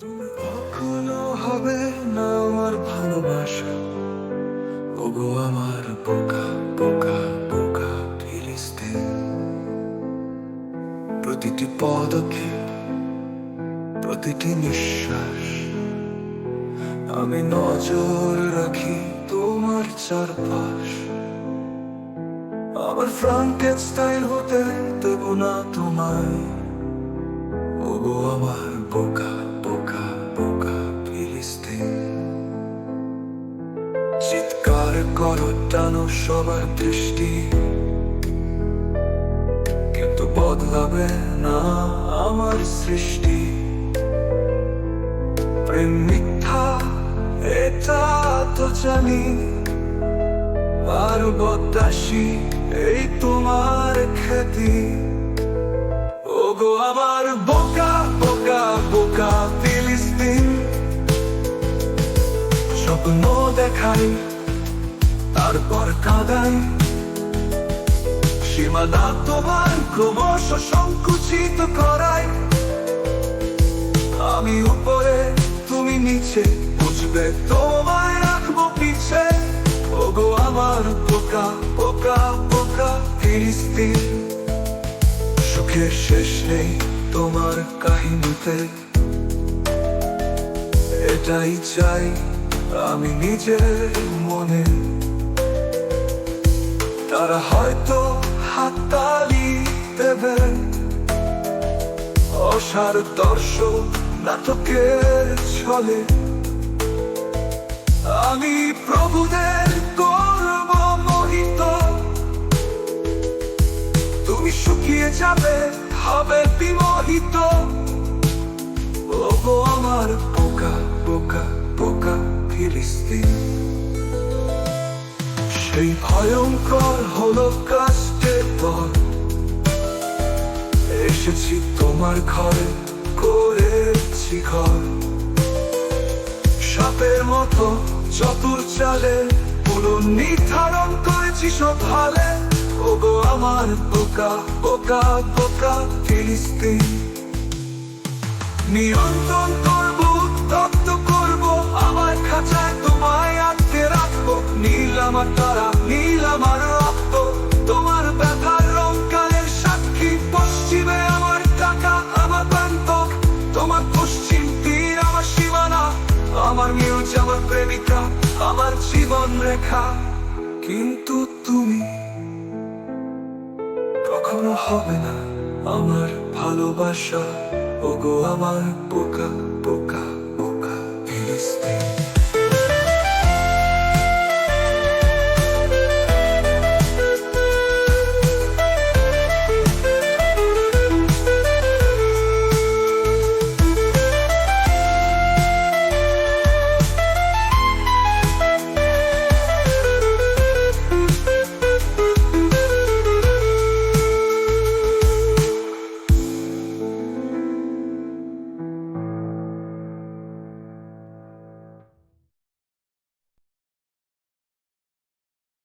কখনো হবে না আমার ভালোবাসা। ওগো আমার বোকা বোকা বোকা ফিলিস্তিন প্রতিটি পদক্ষেপ, প্রতিটি নিঃশ্বাস আমি নজর রাখি তোমার চারপাশ। আমার ফ্রাঙ্কের স্টাইল হতে দেব না তোমায়। ওগো আমার বোকা চিৎকার করো টানো সবার দৃষ্টি কিন্তু বদলাবে না আমার সৃষ্টি প্রেম মিথ্যা এটা তো জানি আর বদাসী এই তোমার খ্যাতি ওগো আমার ফিলিস্তিন স্বপ্ন দেখাই, তারপর কাঁদাই। সীমানা তোমার ক্রমশ সংকুচিত করাই। আমি উপরে, তুমি নিচে, বুঝবে তোমায় রাখব পিছে। ওগো আমার বোকা বোকা বোকা ফিলিস্তিন। সুখের শেষ নেই তোমার কাহিনীতে। এটাই চাই আমি নিজের মনে। তারা হয়তো হাততালি দেবে অসার দর্শক নাটকের ছলে। আমি প্রভুদের করব মোহিত। তুমি শুকিয়ে যাবে, হবে বিমোহিত। ওগো আমার বোকা বোকা বোকা ফিলিস্তিন সেই ভয়ঙ্কর হলো কাস্টের পর এসেছি তোমার ঘরে, করেছি ঘর। সাপের মতো চতুর চালে পুরো নির্ধারণ করেছি সব হালে। ওগো আমার বোকা বোকা বোকা, ফিলিস্তিন। নিয়ন্ত্রণ আমার তারা নীল আমার রক্ত। তোমার ব্যথার রং সাক্ষী, পশ্চিমে আমার টাকা, আমার প্রান্ত। তোমার পশ্চিম তীর, আমার সীমানা। আমার আমার প্রেমিকা, আমার জীবন রেখা। কিন্তু তুমি কখনো হবে না আমার ভালোবাসা। ওগো, আমার বোকা বোকা বোকা, ফিলিস্তিন।